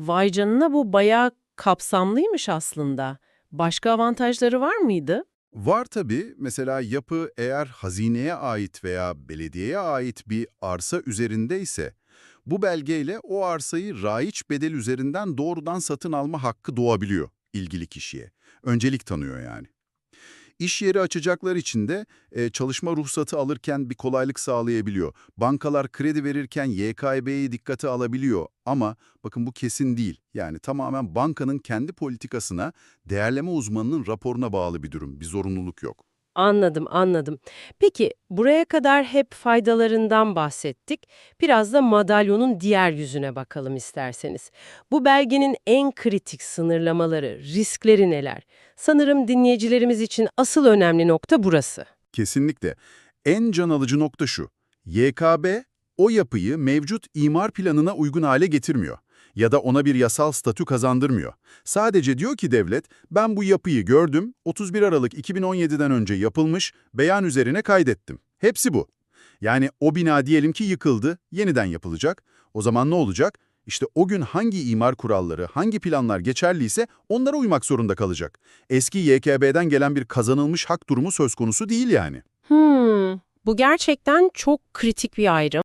Vay canına bu bayağı kapsamlıymış aslında. Başka avantajları var mıydı? Var tabii. Mesela yapı eğer hazineye ait veya belediyeye ait bir arsa üzerinde ise bu belgeyle o arsayı raiç bedel üzerinden doğrudan satın alma hakkı doğabiliyor ilgili kişiye. Öncelik tanıyor yani. İş yeri açacaklar için de e, çalışma ruhsatı alırken bir kolaylık sağlayabiliyor. Bankalar kredi verirken YKB'yi dikkate alabiliyor ama bakın bu kesin değil. Yani tamamen bankanın kendi politikasına, değerleme uzmanının raporuna bağlı bir durum, bir zorunluluk yok. Anladım, anladım. Peki buraya kadar hep faydalarından bahsettik. Biraz da madalyonun diğer yüzüne bakalım isterseniz. Bu belgenin en kritik sınırlamaları, riskleri neler? Sanırım dinleyicilerimiz için asıl önemli nokta burası. Kesinlikle. En can alıcı nokta şu. YKB o yapıyı mevcut imar planına uygun hale getirmiyor ya da ona bir yasal statü kazandırmıyor. Sadece diyor ki devlet, ben bu yapıyı gördüm, 31 Aralık 2017'den önce yapılmış, beyan üzerine kaydettim. Hepsi bu. Yani o bina diyelim ki yıkıldı, yeniden yapılacak. O zaman ne olacak? İşte o gün hangi imar kuralları, hangi planlar geçerliyse onlara uymak zorunda kalacak. Eski YKB'den gelen bir kazanılmış hak durumu söz konusu değil yani. Hmm, bu gerçekten çok kritik bir ayrım.